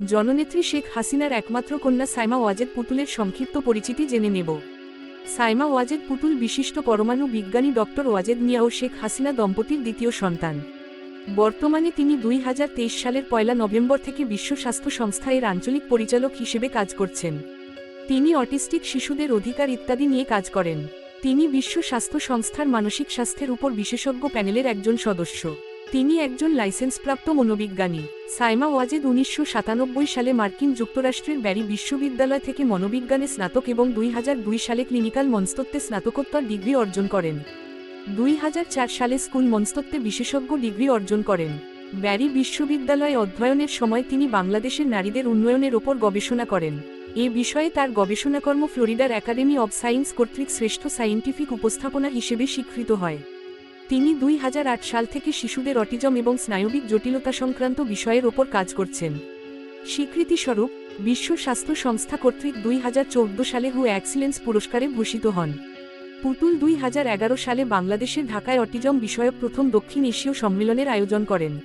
জননেত্রী শেখ হাসিনার একমাত্র কন্যা সাইমা ওয়াজেদ পুতুলের সংক্ষিপ্ত পরিচিতি জেনে নেব। সাইমা ওয়াজেদ পুতুল বিশিষ্ট পরমাণু বিজ্ঞানী ডক্টর ওয়াজেদ মিয়া ও শেখ হাসিনা দম্পতির দ্বিতীয় সন্তান। বর্তমানে তিনি দুই হাজার তেইশ সালের পয়লা নভেম্বর থেকে বিশ্ব স্বাস্থ্য সংস্থা এর আঞ্চলিক পরিচালক হিসেবে কাজ করছেন। তিনি অটিস্টিক শিশুদের অধিকার ইত্যাদি নিয়ে কাজ করেন। তিনি বিশ্ব স্বাস্থ্য সংস্থার মানসিক স্বাস্থ্যের উপর বিশেষজ্ঞ প্যানেলের একজন সদস্য। তিনি একজন লাইসেন্সপ্রাপ্ত মনোবিজ্ঞানী। সাইমা ওয়াজেদ উনিশশো সাতানব্বই সালে মার্কিন যুক্তরাষ্ট্রের ব্যারি বিশ্ববিদ্যালয় থেকে মনোবিজ্ঞানে স্নাতক এবং দুই হাজার দুই সালে ক্লিনিক্যাল মনস্তত্ত্বে স্নাতকোত্তর ডিগ্রি অর্জন করেন। দুই হাজার চার সালে স্কুল মনস্তত্ত্বে বিশেষজ্ঞ ডিগ্রি অর্জন করেন। ব্যারি বিশ্ববিদ্যালয়ে অধ্যয়নের সময় তিনি বাংলাদেশের নারীদের উন্নয়নের ওপর গবেষণা করেন। এ বিষয়ে তার গবেষণাকর্ম ফ্লোরিডার একাডেমি অব সায়েন্স কর্তৃক শ্রেষ্ঠ সায়েন্টিফিক উপস্থাপনা হিসেবে স্বীকৃত হয়। তিনি দুই হাজার আট সাল থেকে শিশুদের অটিজম এবং স্নায়বিক জটিলতা সংক্রান্ত বিষয়ের ওপর কাজ করছেন। স্বীকৃতিস্বরূপ, বিশ্ব স্বাস্থ্য সংস্থা কর্তৃক দুই হাজার চৌদ্দ সালে হু এক্সিলেন্স পুরস্কারে ভূষিত হন। পুতুল দুই হাজার এগারো সালে বাংলাদেশের ঢাকায় অটিজম বিষয়ক প্রথম দক্ষিণ এশীয় সম্মেলনের আয়োজন করেন।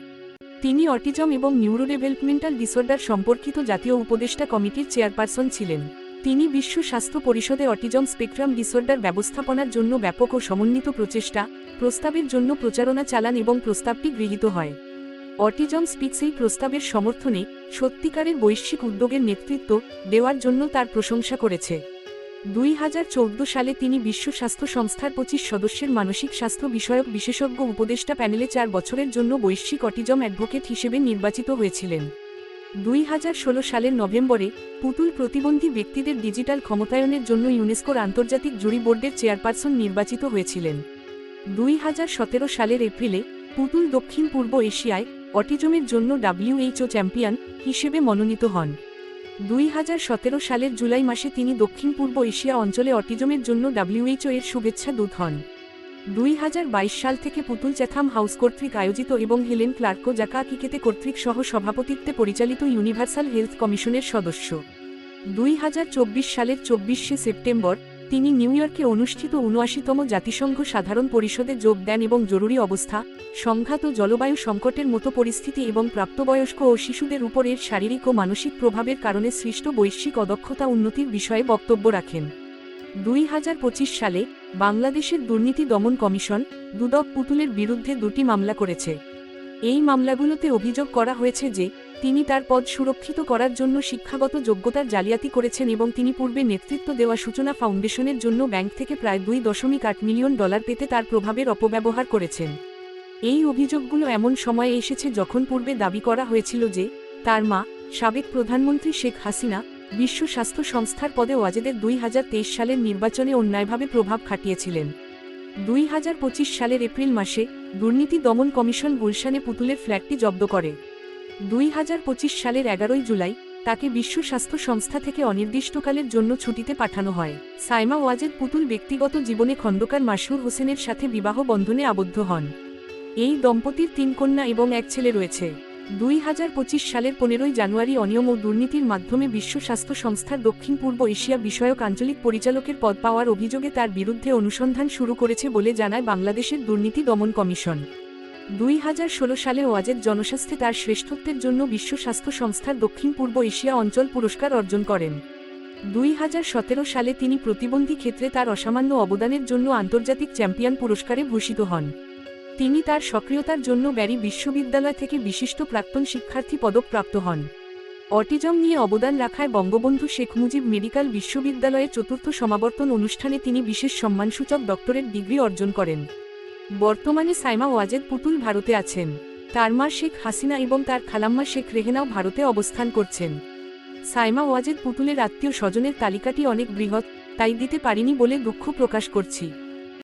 তিনি অটিজম এবং নিউরো ডেভেলপমেন্টাল ডিসঅর্ডার সম্পর্কিত জাতীয় উপদেষ্টা কমিটির চেয়ারপারসন ছিলেন। তিনি বিশ্ব স্বাস্থ্য পরিষদে অটিজম স্পেকট্রাম ডিসঅর্ডার ব্যবস্থাপনার জন্য ব্যাপক ও সমন্বিত প্রচেষ্টা, প্রস্তাবের জন্য প্রচারণা চালান এবং প্রস্তাবটি গৃহীত হয়। অটিজম স্পিক্স এই প্রস্তাবের সমর্থনে সত্যিকারের বৈশ্বিক উদ্যোগের নেতৃত্ব দেওয়ার জন্য তার প্রশংসা করেছে। দুই হাজার চৌদ্দ সালে তিনি বিশ্ব স্বাস্থ্য সংস্থার পঁচিশ সদস্যের মানসিক স্বাস্থ্য বিষয়ক বিশেষজ্ঞ উপদেষ্টা প্যানেলে চার বছরের জন্য বৈশ্বিক অটিজম অ্যাডভোকেট হিসেবে নির্বাচিত হয়েছিলেন। দুই হাজার ষোলো সালের নভেম্বরে পুতুল প্রতিবন্ধী ব্যক্তিদের ডিজিটাল ক্ষমতায়নের জন্য ইউনেস্কোর আন্তর্জাতিক জুরি বোর্ডের চেয়ারপারসন নির্বাচিত হয়েছিলেন। দুই হাজার সতেরো সালের এপ্রিলে পুতুল দক্ষিণ পূর্ব এশিয়ায় অটিজমের জন্য ডাব্লিউএইচও চ্যাম্পিয়ন হিসেবে মনোনীত হন। দুই হাজার সতেরো সালের জুলাই মাসে তিনি দক্ষিণ পূর্ব এশিয়া অঞ্চলে অটিজমের জন্য ডাব্লিউএইচও এর শুভেচ্ছা দূত হন। দুই হাজার বাইশ সাল থেকে পুতুল চ্যাথাম হাউস কর্তৃক আয়োজিত এবং হেলেন ক্লার্কো জাকা কিকেতে কর্তৃক সহ সভাপতিত্বে পরিচালিত ইউনিভার্সাল হেলথ কমিশনের সদস্য। দুই হাজার চব্বিশ সালের চব্বিশে সেপ্টেম্বর তিনি নিউ ইয়র্কে অনুষ্ঠিত উনআশিতম জাতিসংঘ সাধারণ পরিষদে যোগ দেন এবং জরুরি অবস্থা, সংঘাত ও জলবায়ু সংকটের মতো পরিস্থিতি এবং প্রাপ্তবয়স্ক ও শিশুদের উপর এর শারীরিক ও মানসিক প্রভাবের কারণে সৃষ্ট বৈশ্বিক অদক্ষতা উন্নতির বিষয়ে বক্তব্য রাখেন। দুই হাজার পঁচিশ সালে বাংলাদেশের দুর্নীতি দমন কমিশন দুদক পুতুলের বিরুদ্ধে দুটি মামলা করেছে। এই মামলাগুলোতে অভিযোগ করা হয়েছে যে তিনি তার পদ সুরক্ষিত করার জন্য শিক্ষাগত যোগ্যতার জালিয়াতি করেছেন এবং তিনি পূর্বে নেতৃত্ব দেওয়া সূচনা ফাউন্ডেশনের জন্য ব্যাংক থেকে প্রায় দুই দশমিক আট মিলিয়ন ডলার পেতে তার প্রভাবের অপব্যবহার করেছেন। এই অভিযোগগুলো এমন সময়ে এসেছে যখন পূর্বে দাবি করা হয়েছিল যে তার মা, সাবেক প্রধানমন্ত্রী শেখ হাসিনা বিশ্ব স্বাস্থ্য সংস্থার পদে ওয়াজেদের দুই হাজার তেইশ সালের নির্বাচনে অন্যায়ভাবে প্রভাব খাটিয়েছিলেন। দুই হাজার পঁচিশ সালের এপ্রিল মাসে দুর্নীতি দমন কমিশন গুলশানে পুতুলের ফ্ল্যাটটি জব্দ করে। দুই হাজার পঁচিশ সালের এগারোই জুলাই তাকে বিশ্ব স্বাস্থ্য সংস্থা থেকে অনির্দিষ্টকালের জন্য ছুটিতে পাঠানো হয়। সাইমা ওয়াজেদ পুতুল ব্যক্তিগত জীবনে খন্দকার মাসুর হোসেনের সাথে বিবাহ বন্ধনে আবদ্ধ হন। এই দম্পতির তিন কন্যা এবং এক ছেলে রয়েছে। দুই হাজার পঁচিশ সালের পনেরোই জানুয়ারি অনিয়ম ও দুর্নীতির মাধ্যমে বিশ্ব স্বাস্থ্য সংস্থার দক্ষিণ পূর্ব এশিয়া বিষয়ক আঞ্চলিক পরিচালকের পদ পাওয়ার অভিযোগে তার বিরুদ্ধে অনুসন্ধান শুরু করেছে বলে জানায় বাংলাদেশের দুর্নীতি দমন কমিশন। দুই হাজার ষোলো সালে ওয়াজেদ জনস্বাস্থ্যে তার শ্রেষ্ঠত্বের জন্য বিশ্ব স্বাস্থ্য সংস্থার দক্ষিণ পূর্ব এশিয়া অঞ্চল পুরস্কার অর্জন করেন। দুই হাজার সতেরো সালে তিনি প্রতিবন্ধী ক্ষেত্রে তার অসামান্য অবদানের জন্য আন্তর্জাতিক চ্যাম্পিয়ন পুরস্কারে ভূষিত হন। তিনি তার সক্রিয়তার জন্য ব্যারি বিশ্ববিদ্যালয় থেকে বিশিষ্ট প্রাক্তন শিক্ষার্থী পদক প্রাপ্ত হন। অটিজম নিয়ে অবদান রাখায় বঙ্গবন্ধু শেখ মুজিব মেডিকেল বিশ্ববিদ্যালয়ের চতুর্থ সমাবর্তন অনুষ্ঠানে তিনি বিশেষ সম্মানসূচক ডক্টরেট ডিগ্রি অর্জন করেন। বর্তমানে সাইমা ওয়াজেদ পুতুল ভারতে আছেন। তার মা শেখ হাসিনা এবং তার খালাম্মা শেখ রেহেনাও ভারতে অবস্থান করছেন। সাইমা ওয়াজেদ পুতুলের আত্মীয় স্বজনের তালিকাটি অনেক বৃহৎ, তাই দিতে পারিনি বলে দুঃখ প্রকাশ করছি।